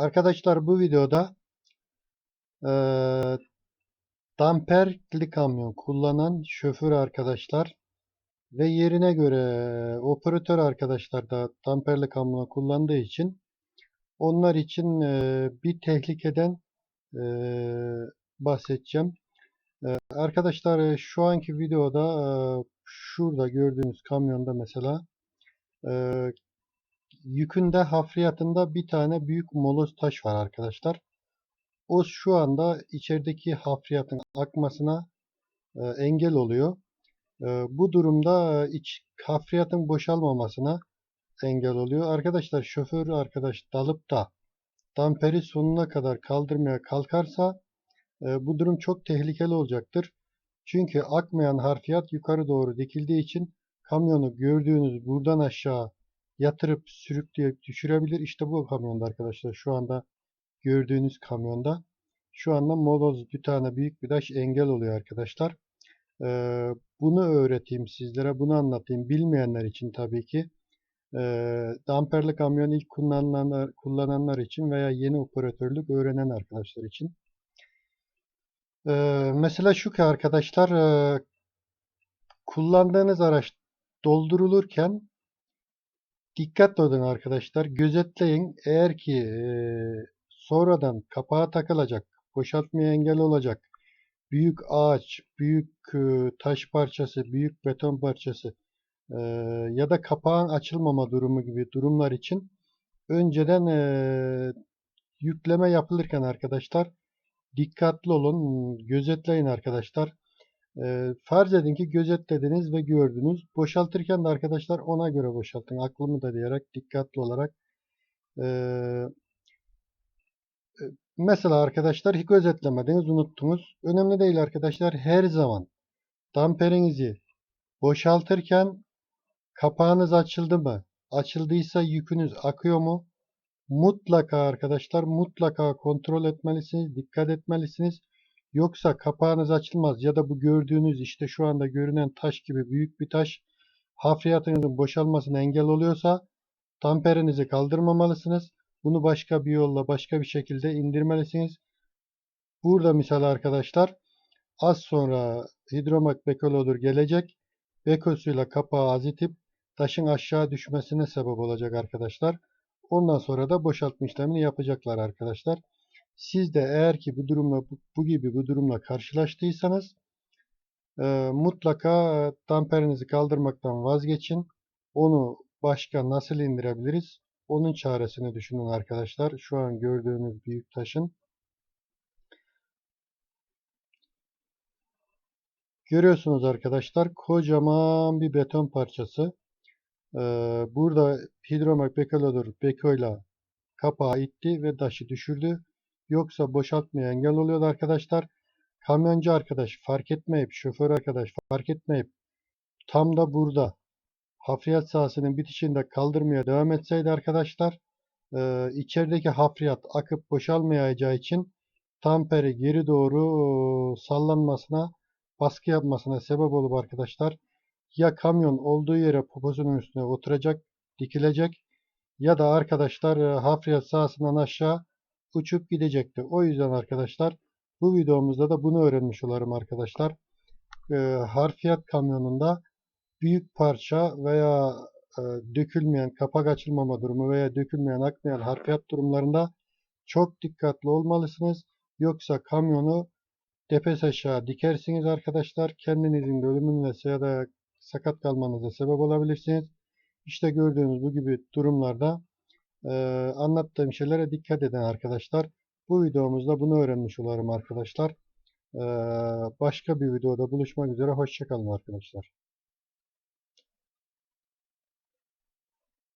Arkadaşlar bu videoda eee damperli kamyon kullanan şoför arkadaşlar ve yerine göre operatör arkadaşlar da damperli kamyon kullandığı için onlar için eee, bir tehlikeden eee, bahsedeceğim. Eee, arkadaşlar e, şu anki videoda eee, şurada gördüğünüz kamyonda mesela eee, yükünde hafriyatında bir tane büyük moloz taş var arkadaşlar. O şu anda içerideki hafriyatın akmasına e, engel oluyor. E, bu durumda e, iç hafriyatın boşalmamasına engel oluyor. Arkadaşlar şoför arkadaş dalıp da damperi sonuna kadar kaldırmaya kalkarsa e, bu durum çok tehlikeli olacaktır. Çünkü akmayan harfiyat yukarı doğru dikildiği için kamyonu gördüğünüz buradan aşağı yatırıp sürükleyip düşürebilir. İşte bu kamyonda arkadaşlar şu anda gördüğünüz kamyonda şu anda moloz bir tane büyük bir taş engel oluyor arkadaşlar. Ee, bunu öğreteyim sizlere, bunu anlatayım. Bilmeyenler için tabii ki. Ee, damperli kamyon ilk kullananlar, kullananlar için veya yeni operatörlük öğrenen arkadaşlar için. Ee, mesela şu ki arkadaşlar e, kullandığınız araç doldurulurken dikkatli olun arkadaşlar. Gözetleyin. Eğer ki e, sonradan kapağa takılacak, boşaltmaya engel olacak büyük ağaç, büyük e, taş parçası, büyük beton parçası e, ya da kapağın açılmama durumu gibi durumlar için önceden e, yükleme yapılırken arkadaşlar dikkatli olun, gözetleyin arkadaşlar. E, farz edin ki gözetlediniz ve gördünüz. Boşaltırken de arkadaşlar ona göre boşaltın. Aklımı da diyerek dikkatli olarak e, Mesela arkadaşlar hiç gözetlemediniz, unuttunuz. Önemli değil arkadaşlar. Her zaman damperinizi boşaltırken kapağınız açıldı mı? Açıldıysa yükünüz akıyor mu? Mutlaka arkadaşlar mutlaka kontrol etmelisiniz, dikkat etmelisiniz. Yoksa kapağınız açılmaz ya da bu gördüğünüz işte şu anda görünen taş gibi büyük bir taş hafriyatınızın boşalmasına engel oluyorsa damperinizi kaldırmamalısınız. Bunu başka bir yolla, başka bir şekilde indirmelisiniz. Burada misal arkadaşlar az sonra hidromak bekolodur gelecek. Bekosuyla kapağı azitip taşın aşağı düşmesine sebep olacak arkadaşlar. Ondan sonra da boşaltma işlemini yapacaklar arkadaşlar. Siz de eğer ki bu durumla bu, gibi bu durumla karşılaştıysanız e, mutlaka damperinizi kaldırmaktan vazgeçin. Onu başka nasıl indirebiliriz? Onun çaresini düşünün arkadaşlar. Şu an gördüğünüz büyük taşın. Görüyorsunuz arkadaşlar kocaman bir beton parçası. Ee, burada hidromak bekalodur bekoyla kapağı itti ve taşı düşürdü. Yoksa boşaltmaya engel oluyordu arkadaşlar. Kamyoncu arkadaş fark etmeyip, şoför arkadaş fark etmeyip tam da burada hafriyat sahasının bitişinde kaldırmaya devam etseydi arkadaşlar e, içerideki hafriyat akıp boşalmayacağı için tamperi geri doğru sallanmasına baskı yapmasına sebep olup arkadaşlar ya kamyon olduğu yere poposunun üstüne oturacak dikilecek ya da arkadaşlar e, hafriyat sahasından aşağı uçup gidecekti. O yüzden arkadaşlar bu videomuzda da bunu öğrenmiş olarım arkadaşlar. E, harfiyat kamyonunda büyük parça veya e, dökülmeyen kapak açılmama durumu veya dökülmeyen akmayan harfiyat durumlarında çok dikkatli olmalısınız. Yoksa kamyonu depes aşağı dikersiniz arkadaşlar. Kendinizin de ölümüne ya da sakat kalmanıza sebep olabilirsiniz. İşte gördüğünüz bu gibi durumlarda anlattığım şeylere dikkat edin arkadaşlar. Bu videomuzda bunu öğrenmiş olalım arkadaşlar. Başka bir videoda buluşmak üzere. Hoşçakalın arkadaşlar.